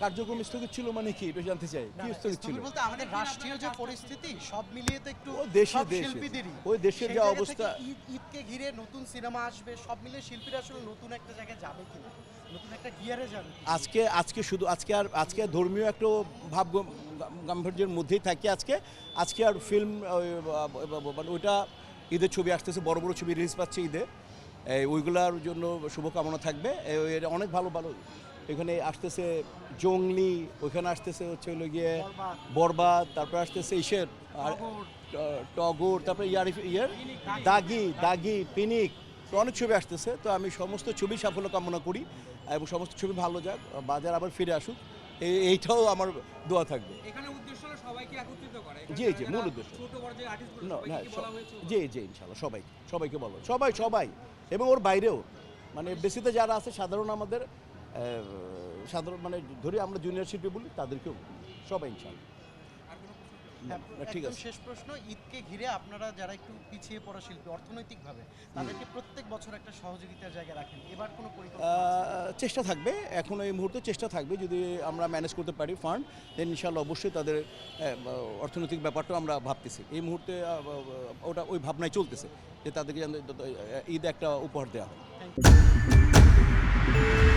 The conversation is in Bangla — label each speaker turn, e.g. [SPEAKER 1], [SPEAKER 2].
[SPEAKER 1] কার্যক্রম স্থগিত ছিল মানে কি? এটা জানতে চাই। কি স্থগিত ছিল?
[SPEAKER 2] বলতে আমাদের রাষ্ট্রীয় যে পরিস্থিতি সব মিলিয়ে তো একটু
[SPEAKER 1] ও দেশে দেশে। ওই দেশের যা অবস্থা।
[SPEAKER 2] ঈদকে ঘিরে নতুন সিনেমা আসবে সব মিলিয়ে শিল্পীরা আসলে নতুন একটা জায়গায় যাবে কিনা? নতুন একটা গিয়ারে যাবে
[SPEAKER 1] আজকে আজকে শুধু আজকে আর আজকে ধর্মীয় একটা ভাব গম- গাম্ভীর্যের মধ্যেই থাকি আজকে। আজকে আর ফিল্ম মানে ওইটা ঈদের ছবি আসতেছে বড় বড় ছবি রিলিজ পাচ্ছে ঈদে। এই ওইগুলার জন্য শুভকামনা থাকবে। অনেক ভালো ভালো এখানে আসতেছে জংলি ওইখানে আসতেছে হচ্ছে হলো গিয়ে
[SPEAKER 2] বরবাদ।
[SPEAKER 1] তারপর আসতেছে ইসের আর
[SPEAKER 2] টগর।
[SPEAKER 1] তারপরে ইয়ারিফ ইয়ের দাগি দাগি পিনিক তো অনেক ছবি আসতেছে তো আমি সমস্ত ছবি সাফল্য কামনা করি এবং সমস্ত ছবি ভালো যাক বাজার আবার ফিরে আসুক এই- এইটাও আমার দোয়া থাকবে জি, জি, মূল উদ্দেশ্য। জি জি ইনশাল্লাহ সবাই সবাইকে বলো সবাই সবাই এবং ওর বাইরেও মানে বেসিতে যারা আছে সাধারণ আমাদের সাধারণ মানে ধরি আমরা জুনিয়র শিল্পী বলি তাদেরকেও সবাই ইনশাল্লাহ না, ঠিক আছে।
[SPEAKER 2] শেষ প্রশ্ন ঈদকে ঘিরে আপনারা যারা একটু পিছিয়ে পড়া শিল্পী অর্থনৈতিকভাবে তাদেরকে প্রত্যেক বছর একটা সহযোগিতার জায়গায় রাখেন। এবার কোনো
[SPEAKER 1] চেষ্টা থাকবে এখন এই মুহূর্তে চেষ্টা থাকবে যদি আমরা ম্যানেজ করতে পারি ফান্ড দেন ইনশাল্লাহ অবশ্যই তাদের অর্থনৈতিক ব্যাপারটাও আমরা ভাবতেছি। এই মুহূর্তে ওটা ওই ভাবনায় চলতেছে যে তাদেরকে ঈদ একটা উপহার দেওয়া হয়।
[SPEAKER 2] Thank you.